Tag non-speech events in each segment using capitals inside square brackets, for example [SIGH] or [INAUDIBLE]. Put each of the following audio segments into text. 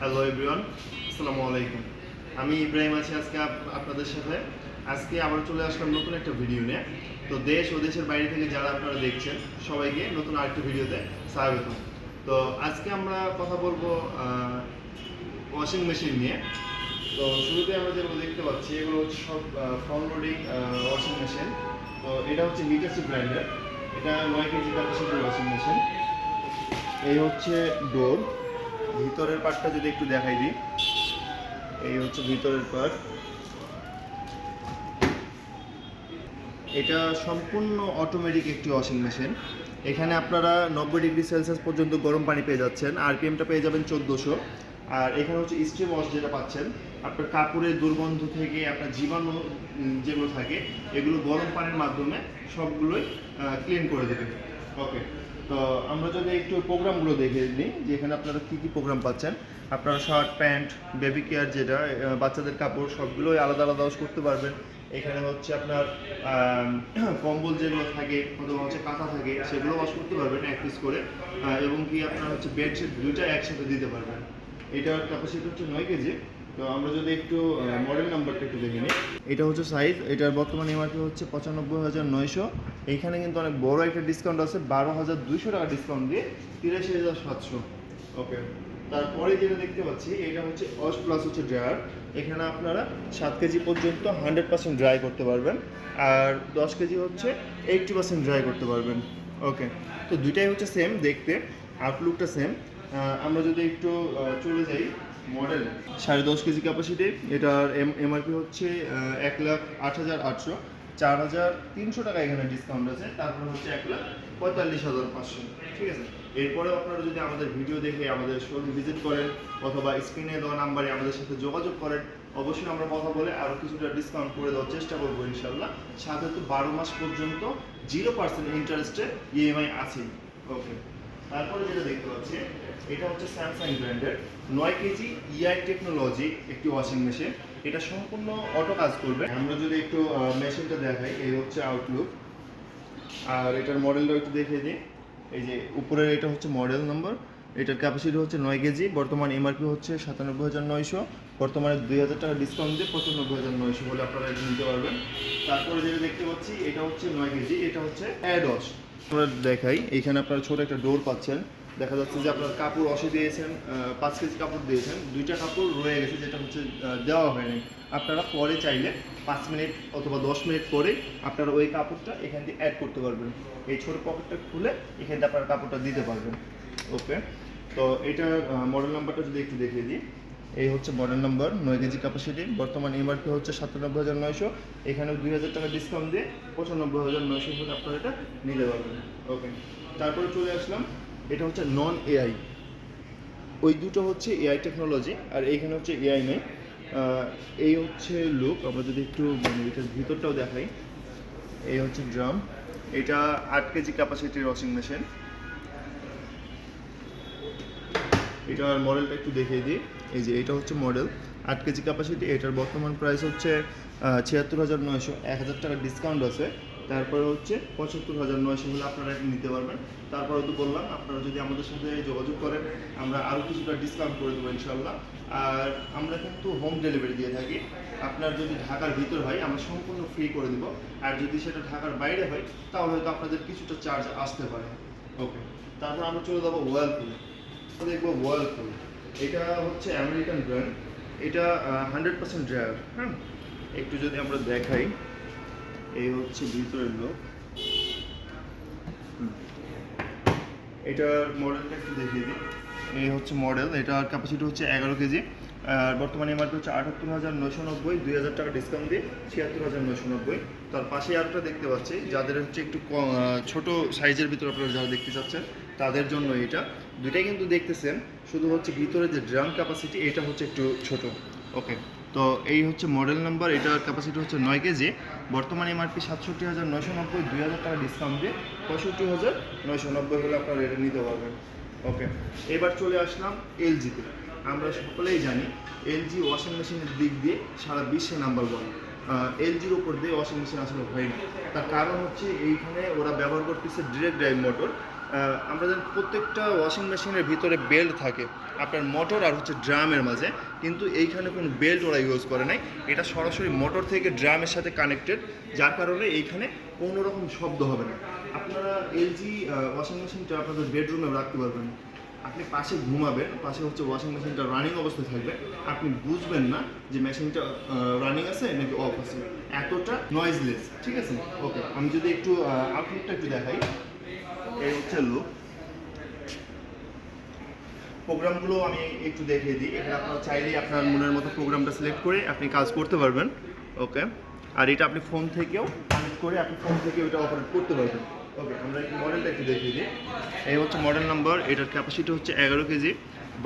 Hello everyone আসসালামু আলাইকুম। আমি ইব্রাহিম আছি আজকে আপ- আপনাদের সাথে। আজকে আবার চলে আসলাম নতুন একটা ভিডিও নিয়ে। তো দেশ ও দেশের বাইরে থেকে যারা আপনারা দেখছেন, সবাইকে নতুন আরেকটা ভিডিওতে স্বাগত তো আজকে আমরা কথা বলব ওয়াশিং মেশিন নিয়ে। তো শুরুতে আমরা যেগুলো দেখতে পাচ্ছি, এগুলো হচ্ছে সব ফ্রন্ট লোডিং ওয়াশিং মেশিন তো এটা হচ্ছে হিটাসি ব্র্যান্ডের এটা নয় কেজি ক্যাপাসিটির ওয়াশিং মেশিন এই হচ্ছে ডোর ভিতরের পার্টটা যদি একটু দেখাই দিই, এই হচ্ছে ভিতরের পার্ট এটা সম্পূর্ণ অটোমেটিক একটি ওয়াশিং মেশিন এখানে আপনারা নব্বই ডিগ্রি সেলসিয়াস পর্যন্ত গরম পানি পেয়ে যাচ্ছেন আর আরপিএমটা পেয়ে যাবেন চোদ্দোশো। আর এখানে হচ্ছে স্টিম ওয়াশ যেটা পাচ্ছেন, আপনার কাপড়ের দুর্গন্ধ থেকে, আপনার জীবাণু যেগুলো থাকে, এগুলো গরম পানির মাধ্যমে সবগুলোই ক্লিন করে দেবে ওকে তো আমরা যদি একটু প্রোগ্রামগুলো দেখে নিই, যে এখানে আপনারা কী কী প্রোগ্রাম পাচ্ছেন। আপনারা শার্ট, প্যান্ট, বেবি কেয়ার যেটা বাচ্চাদের কাপড়, সবগুলোই আলাদা আলাদা করতে পারবেন। এখানে হচ্ছে আপনার [COUGHS] কম্বল যেগুলো থাকে, অথবা হচ্ছে কাঁথা থাকে, সেগুলো ওয়াশ করতে পারবেন এক পিস করে। এবং কি আপনার হচ্ছে বেডশিট দুইটা একসাথে দিতে পারবেন। এটার ক্যাপাসিটি হচ্ছে নয় কেজি। তো আমরা যদি একটু মডেল নাম্বারটা একটু দেখে নিই। এটা হচ্ছে সাইজ এটার বর্তমানে এমআরপি হচ্ছে পঁচানব্বই হাজার নয়শো। এইখানে কিন্তু অনেক বড় একটা ডিসকাউন্ট আছে বারো হাজার দুইশো টাকা ডিসকাউন্ট দিয়ে তিরাশি হাজার সাতশো। ওকে তারপরে যেটা দেখতে পাচ্ছি এটা হচ্ছে অস প্লাস হচ্ছে ড্রায়ার এখানে আপনারা সাত কেজি পর্যন্ত হান্ড্রেড পার্সেন্ট ড্রাই করতে পারবেন। আর দশ কেজি হচ্ছে এইটটি পার্সেন্ট ড্রাই করতে পারবেন। ওকে তো দুইটাই হচ্ছে সেম দেখতে আউটলুকটা সেম আমরা যদি একটু চলে যাই মডেল? সাড়ে দশ কেজি ক্যাপাসিটি এটার এম এমআরপি হচ্ছে এক লাখ আট হাজার আটশো। চার হাজার তিনশো টাকা এখানে ডিসকাউন্ট আছে। তারপর হচ্ছে এক লাখ পঁয়তাল্লিশ হাজার পাঁচশো। ঠিক আছে? এরপরেও আপনারা যদি আমাদের ভিডিও দেখে আমাদের শোরুম ভিজিট করেন, অথবা স্ক্রিনে দেওয়া নাম্বারে আমাদের সাথে যোগাযোগ করেন, অবশ্যই আমরা কথা বলে আরও কিছুটা ডিসকাউন্ট করে দেওয়ার চেষ্টা করব ইনশাল্লাহ সাথে তো বারো মাস পর্যন্ত জিরো পার্সেন্ট ইন্টারেস্টে ইএমআই আছে ওকে তারপরে যেটা দেখতে পাচ্ছি এটা হচ্ছে স্যামসাং ব্র্যান্ডের নয় কেজি ইআই টেকনোলজি একটি ওয়াশিং মেশিন এটা সম্পূর্ণ অটো কাজ করবে। আমরা যদি একটু মেশিনটা দেখাই, এই হচ্ছে আউটলুক আর এটার মডেলটা একটু দেখিয়ে দিই। এই যে উপরের এটা হচ্ছে মডেল নাম্বার এটার ক্যাপাসিটি হচ্ছে নয় কেজি। বর্তমান এমআরপি হচ্ছে সাতানব্বই হাজার নয়শো। বর্তমানে দুই হাজার টাকা ডিসকাউন্ট দিয়ে পঁচানব্বই হাজার নয়শো বলে আপনারা এটা নিতে পারবেন। তারপরে যেটা দেখতে পাচ্ছি, এটা হচ্ছে নয় কেজি। এটা হচ্ছে অ্যাডস আমরা দেখাই, এখানে আপনারা ছোট একটা ডোর পাচ্ছেন। দেখা যাচ্ছে যে আপনার কাপড় অসে দিয়েছেন পাঁচ কেজি কাপড় দিয়েছেন, দুইটা কাপড় রয়ে গেছে যেটা হচ্ছে দেওয়া হয়নি। আপনারা পরে চাইলে পাঁচ মিনিট অথবা দশ মিনিট পরে আপনারা ওই কাপড়টা এখান দিয়ে অ্যাড করতে পারবেন। এই ছোট পকেটটা খুলে এখান দিয়ে আপনারা কাপড়টা দিতে পারবেন। ওকে তো এটা মডেল নাম্বারটা যদি একটু দেখিয়ে দিই। এই হচ্ছে মডেল নাম্বার নয় কেজি ক্যাপাসিটি বর্তমান এমআরপি হচ্ছে সাতানব্বই হাজার নয়শো। এখানে দুই হাজার টাকা ডিসকাউন্ট দিয়ে পঁচানব্বই হাজার নয়শো আপনারা এটা নিতে পারবেন। ওকে তারপরে চলে আসলাম এটা হচ্ছে নন এআই ওই দুটো হচ্ছে এআই টেকনোলজি আর এইখানে হচ্ছে এআই নেই। এই হচ্ছে লুক আমরা যদি একটু মানে এটার ভিতরটাও দেখাই। এই হচ্ছে ড্রাম এটা আট কেজি ক্যাপাসিটির ওয়াশিং মেশিন এটার মডেলটা একটু দেখিয়ে দিই। এই যে এটা হচ্ছে মডেল আট কেজি ক্যাপাসিটি এটার বর্তমান প্রাইস হচ্ছে ছিয়াত্তর হাজার নয়শো এক হাজার টাকা ডিসকাউন্ট আছে। তারপরে হচ্ছে পঁচাত্তর হাজার নয়শো হলে আপনারা এটা নিতে পারবেন। তারপরে তো বললাম, আপনারা যদি আমাদের সাথে যোগাযোগ করেন, আমরা আরও কিছুটা ডিসকাউন্ট করে দেবো ইনশাল্লাহ আর আমরা কিন্তু হোম ডেলিভারি দিয়ে থাকি। আপনার যদি ঢাকার ভিতর হয়, আমরা সম্পূর্ণ ফ্রি করে দেবো। আর যদি সেটা ঢাকার বাইরে হয়, তাহলে হয়তো আপনাদের কিছুটা চার্জ আসতে পারে। ওকে তারপর আমরা চলে যাব ওয়ালপুলে দেখব ওয়ার্লপুল এটা হচ্ছে আমেরিকান ব্র্যান্ড এটা হান্ড্রেড পার্সেন্ট ড্রায়ার হ্যাঁ একটু যদি আমরা দেখাই। এই হচ্ছে ভিতরের লোক। এটার মডেলটা একটু দেখিয়ে দিই। এই হচ্ছে মডেল এটার ক্যাপাসিটি হচ্ছে এগারো কেজি। আর বর্তমানে এমআরপি হচ্ছে আটাত্তর হাজার নয়শো নব্বই, দুই হাজার টাকা ডিসকাউন্ট দিয়ে ছিয়াত্তর হাজার নয়শো নব্বই। তার পাশে আরেকটা দেখতে পাচ্ছি, যাদের হচ্ছে একটু ছোট সাইজের ভিতরে আপনারা যারা দেখতে চাচ্ছেন, তাদের জন্য এটা। দুইটাই কিন্তু দেখতেছেন, শুধু হচ্ছে ভিতরে যে ড্রাম ক্যাপাসিটি এটা হচ্ছে একটু ছোট। ওকে তো এই হচ্ছে মডেল নাম্বার এটার ক্যাপাসিটি হচ্ছে নয় কেজি। বর্তমানে এমআরপি সাতষট্টি হাজার নয়শো নব্বই, দুই হাজার টাকা ডিসকাউন্ট দিয়ে পঁয়ষট্টি হাজার নয়শো নব্বই হলে আপনারা এটা নিতে পারবেন। ওকে এবার চলে আসলাম এলজিতে আমরা সকলেই জানি এলজি ওয়াশিং মেশিনের দিক দিয়ে সারা বিশ্বে নাম্বার ওয়ান এলজির উপর দিয়ে ওয়াশিং মেশিন আসলে হয় না। তার কারণ হচ্ছে এইখানে ওরা ব্যবহার করতেছে ডিরেক্ট ড্রাইভ মোটর আহ, আমাদের প্রত্যেকটা ওয়াশিং মেশিনের ভিতরে বেল্ট থাকে। আপনার মোটর আর হচ্ছে ড্রামের মাঝে। কিন্তু এইখানে কোনো বেল্ট ওরা ইউজ করে নাই। এটা সরাসরি মোটর থেকে ড্রামের সাথে কানেক্টেড যার কারণে এইখানে কোনো রকম শব্দ হবে না। আপনারা এলজি ওয়াশিং মেশিনটা আপনাদের বেডরুমে রাখতে পারবেন। আপনি পাশে ঘুমাবেন পাশে হচ্ছে ওয়াশিং মেশিনটা রানিং অবস্থায় থাকবে। আপনি বুঝবেন না যে মেশিনটা রানিং আছে নাকি অফ আছে। এতটা নয়েজলেস ঠিক আছে? ওকে আমি যদি একটু আউটলুকটা একটু দেখাই। এই হচ্ছে লুক প্রোগ্রামগুলো আমি একটু দেখিয়ে দিই। এখানে আপনারা চাইলেই আপনার মনের মতো প্রোগ্রামটা সিলেক্ট করে আপনি কাজ করতে পারবেন। ওকে আর এটা আপনি ফোন থেকেও কানেক্ট করে আপনি ফোন থেকে ওইটা অপারেট করতে পারবেন। ওকে আমরা একটু মডেলটা একটু দেখিয়ে দিই। এই হচ্ছে মডেল নাম্বার এটার ক্যাপাসিটি হচ্ছে এগারো কেজি।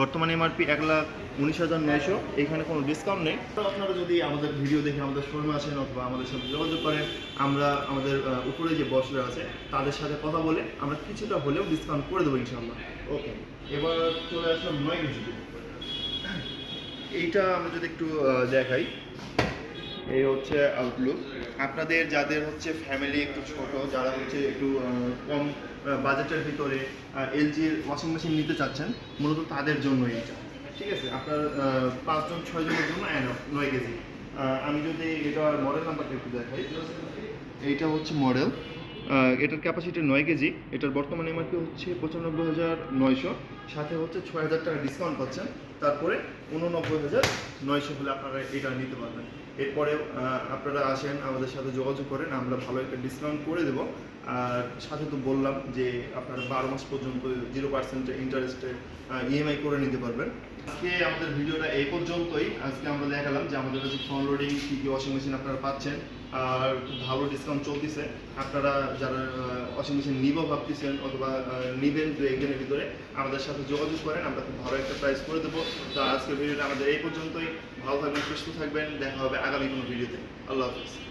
বর্তমানে এমআরপি এক লাখ উনিশ হাজার নয়শো এখানে কোনো ডিসকাউন্ট নেই। তো আপনারা যদি আমাদের ভিডিও দেখে আমাদের শোরুমে আসেন অথবা আমাদের সাথে যোগাযোগ করেন আমরা আমাদের উপরে যে বসরা আছে তাদের সাথে কথা বলে আমরা কিছুটা হলেও ডিসকাউন্ট করে দেবো ইনশাল্লাহ ওকে এবার চলে আসলাম নয় কেজি এইটা আমরা যদি একটু দেখাই এই হচ্ছে আউটলুক আপনাদের যাদের হচ্ছে ফ্যামিলি একটু ছোট যারা হচ্ছে একটু কম বাজেটের ভিতরে এলজির ওয়াশিং মেশিন নিতে চাচ্ছেন মূলত তাদের জন্য এইটা। ঠিক আছে? আপনার পাঁচজন ছয়জনের জন্য enough, নয় কেজি। আমি যদি এটার মডেল নাম্বারটা একটু দেখাই। এইটা হচ্ছে মডেল এটার ক্যাপাসিটি নয় কেজি। এটার বর্তমানে এমআরপি হচ্ছে পঁচানব্বই হাজার নয়শো। সাথে হচ্ছে ছয় হাজার টাকা ডিসকাউন্ট পাচ্ছেন। তারপরে উননব্বই হাজার নয়শো হলে আপনারা এটা নিতে পারবেন। এরপরে আপনারা আসেন, আমাদের সাথে যোগাযোগ করেন, আমরা ভালো একটা ডিসকাউন্ট করে দেবো। আর সাথে তো বললাম যে, আপনারা বারো মাস পর্যন্ত জিরো পার্সেন্ট ইন্টারেস্টে ইএমআই করে নিতে পারবেন। আজকে আমাদের ভিডিওটা এই পর্যন্তই। আজকে আমরা দেখালাম যে আমাদের কাছে ফ্রন্ট লোডিং কী কী ওয়াশিং মেশিন আপনারা পাচ্ছেন। আর ভালো ডিসকাউন্ট চলতেছে। আপনারা যারা ওয়াশিং মেশিন নিব ভাবতেছেন অথবা নিবেন দু একদিনের ভিতরে, আমাদের সাথে যোগাযোগ করেন, আমরা খুব ভালো একটা প্রাইস করে দেবো। তো আজকের ভিডিওটা আমাদের এই পর্যন্তই। ভালো থাকবেন, সুস্থ থাকবেন, দেখা হবে আগামী কোনো ভিডিওতে আল্লাহ হাফিজ।